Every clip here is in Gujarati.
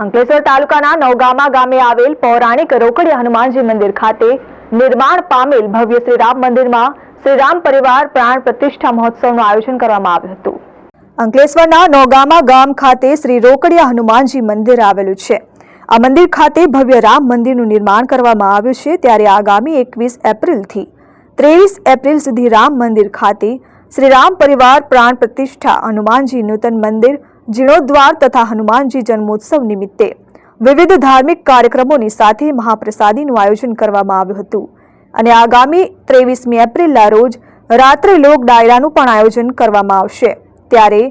અંકલેશ્વર તાલુકાના નવગામા ગામે આવેલ પૌરાણિક રોકડિયા હનુમાનજી મંદિર ખાતે નિર્માણ પામેલ ભવ્ય શ્રી રામ મંદિરમાં શ્રી રામ પરિવાર પ્રાણ પ્રતિષ્ઠા મહોત્સવનું આયોજન કરવામાં આવ્યું હતું. અંકલેશ્વરના નોગામા ગામ ખાતે શ્રી રોકડિયા હનુમાનજી મંદિર આવેલું છે. આ મંદિર ખાતે ભવ્ય રામ મંદિરનું નિર્માણ કરવામાં આવ્યું છે ત્યારે આગામી એકવીસ એપ્રિલથી ત્રેવીસ એપ્રિલ સુધી રામ મંદિર ખાતે શ્રી રામ પરિવાર પ્રાણ પ્રતિષ્ઠા હનુમાનજી નૂતન મંદિર જીર્ણોદ્વાર તથા હનુમાનજી જન્મોત્સવ નિમિત્તે વિવિધ ધાર્મિક કાર્યક્રમોની સાથે મહાપ્રસાદીનું આયોજન કરવામાં આવ્યું હતું. અને આગામી ત્રેવીસમી એપ્રિલના રોજ રાત્રે લોક ડાયરાનું પણ આયોજન કરવામાં આવશે. ત્યારે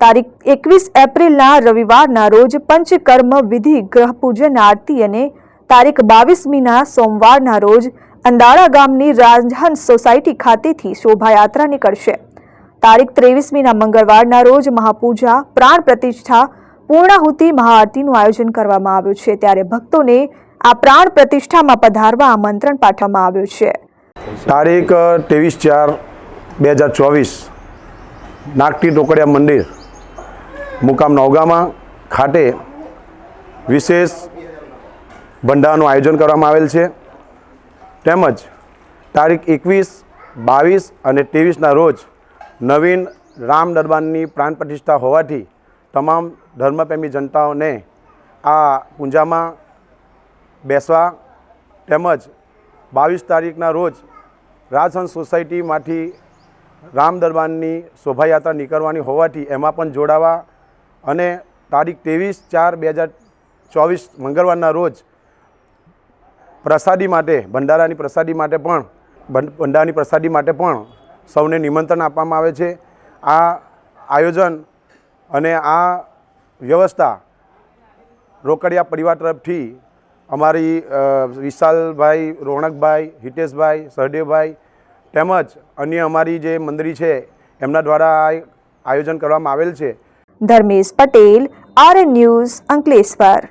તારીખ એકવીસ એપ્રિલના રવિવારના રોજ પંચકર્મ વિધિ, ગ્રહ પૂજન, આરતી અને તારીખ બાવીસમીના સોમવારના રોજ અંદાળા ગામની રાજહંસ સોસાયટી ખાતેથી શોભાયાત્રા નીકળશે. તારીખ ત્રેવીસમીના મંગળવારના રોજ મહાપૂજા, પ્રાણ પ્રતિષ્ઠા, પૂર્ણાહુતિ મહાઆરતીનું આયોજન કરવામાં આવ્યું છે. ત્યારે ભક્તોને આ પ્રાણ પ્રતિષ્ઠામાં પધારવા આમંત્રણ પાઠવવામાં આવ્યું છે. તારીખ ત્રેવીસ ચાર બે હજાર ચોવીસ, નાગટી ટોકડિયા મંદિર, મુકામ નવગામાં ખાતે વિશેષ ભંડારનું આયોજન કરવામાં આવેલ છે. તેમજ તારીખ એકવીસ, બાવીસ અને ત્રેવીસના રોજ નવીન રામ દરબારની પ્રાણ પ્રતિષ્ઠા હોવાથી તમામ ધર્મપ્રેમી જનતાઓને આ પૂજામાં બેસવા તેમજ બાવીસ તારીખના રોજ રાજહંસ સોસાયટીમાંથી રામ દરબારની શોભાયાત્રા નીકળવાની હોવાથી એમાં પણ જોડાવા અને તારીખ ત્રેવીસ ચાર બે હજાર ચોવીસ મંગળવારના રોજ પ્રસાદી માટે, ભંડારાની પ્રસાદી માટે પણ ભંડારાની પ્રસાદી માટે પણ સૌને નિમંત્રણ આપવામાં આવે છે. આ આયોજન અને આ વ્યવસ્થા રોકડિયા પરિવાર તરફથી અમારી વિશાલભાઈ રોણકભાઈ હિતેશભાઈ, સહદેવભાઈ તેમજ અન્ય અમારી જે મંડળી છે, એમના દ્વારા આયોજન કરવામાં આવેલ છે. Dharmesh Patel R news Ankleshwar.